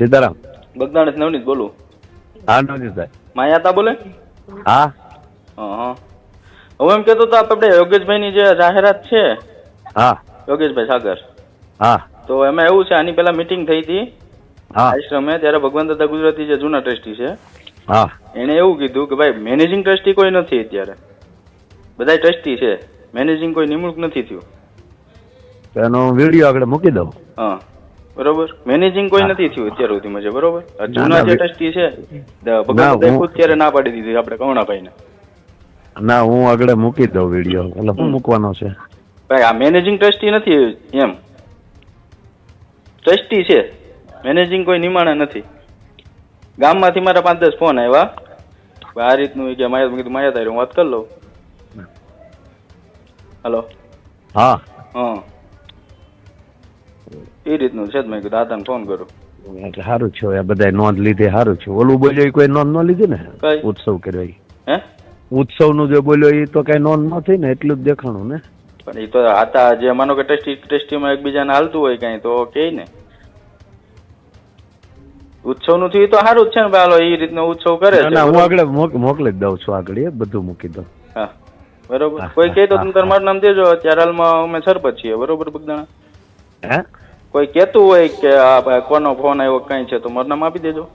સીતારામ. બગદાણ નવનીત બોલું. હા નવજીતભાઈ માયાતા બોલે? હા. હા હા એમ કેતો તો આપણે યોગેશભાઈની જે જાહેરાત છે હા. યોગેશભાઈ સાગર. હા. તો એમાં એવું છે આની પેલા મીટિંગ થઈ હતી. હા. આશ્રમે ત્યારે ભગવાન દાદા ગુજરાતી જે જૂના ટ્રસ્ટી છે હા. એણે એવું કીધું કે ભાઈ મેનેજિંગ ટ્રસ્ટી કોઈ નથી અત્યારે. બધા ટ્રસ્ટી છે. મેનેજિંગ કોઈ નિમણૂક નથી થયું. તો એનો વીડિયો આગળ મૂકી દઉં. હા. બરોબર? મેનેજિંગ કોઈ નથી થયું અત્યાર સુધીમાં છે બરોબર? જૂના જે ટ્રસ્ટી છે ભગવાન ખુદ ત્યારે ના પાડી દીધી આપણે કરુણાભાઈને. ના હું આગળ મૂકી દઉં વીડિયો. એટલે હું મૂકવાનો છે. ભાઈ આ મેનેજિંગ ટ્રસ્ટી નથી એમ. ટ્રસ્ટી છે. મેનેજિંગ કોઈ નિમાણા નથી. ગામમાંથી મારા પાંચ દસ ફોન આવ્યા. આ રીતનું કે માયા કીધું માયા તારી હું વાત કરી લઉં. હલો. હા. હા. એ રીતનું છે જ. મેં દાદાને ફોન કરું. એટલે સારું છે આ બધા નોંધ લીધી સારું છે. ઓલું બોલ્યો એ કોઈ નોંધ ન લીધી ને? ઉત્સવ કર્યો ઈ. ઉત્સવનું જે બોલ્યો એ તો કઈ નોંધ ન થઈ ને એટલું જ દેખાણું ને? પણ એ તો હતા જે માનો કે ટેસ્ટી ટ્રસ્ટીમાં એકબીજાને હાલતું હોય કઈ તો કે ને? ઉત્સવનું થયું તો સારું જ છે ને ભાઈ. એ રીતનો ઉત્સવ કરે ના, હું આગળ મોકલી દઉં છું આગળ એ બધું મૂકી દઉં. હા બરોબર. કોઈ કહે તો હા, તમે તમારું મારું નામ દેજો. અત્યારે હાલમાં અમે સરપંચ છીએ. બરોબર બગદાણા? હે? કોઈ કહેતું હોય કે આ કોનો ફોન આવ્યો, કઈ છે, તો મારું નામ આપી દેજો.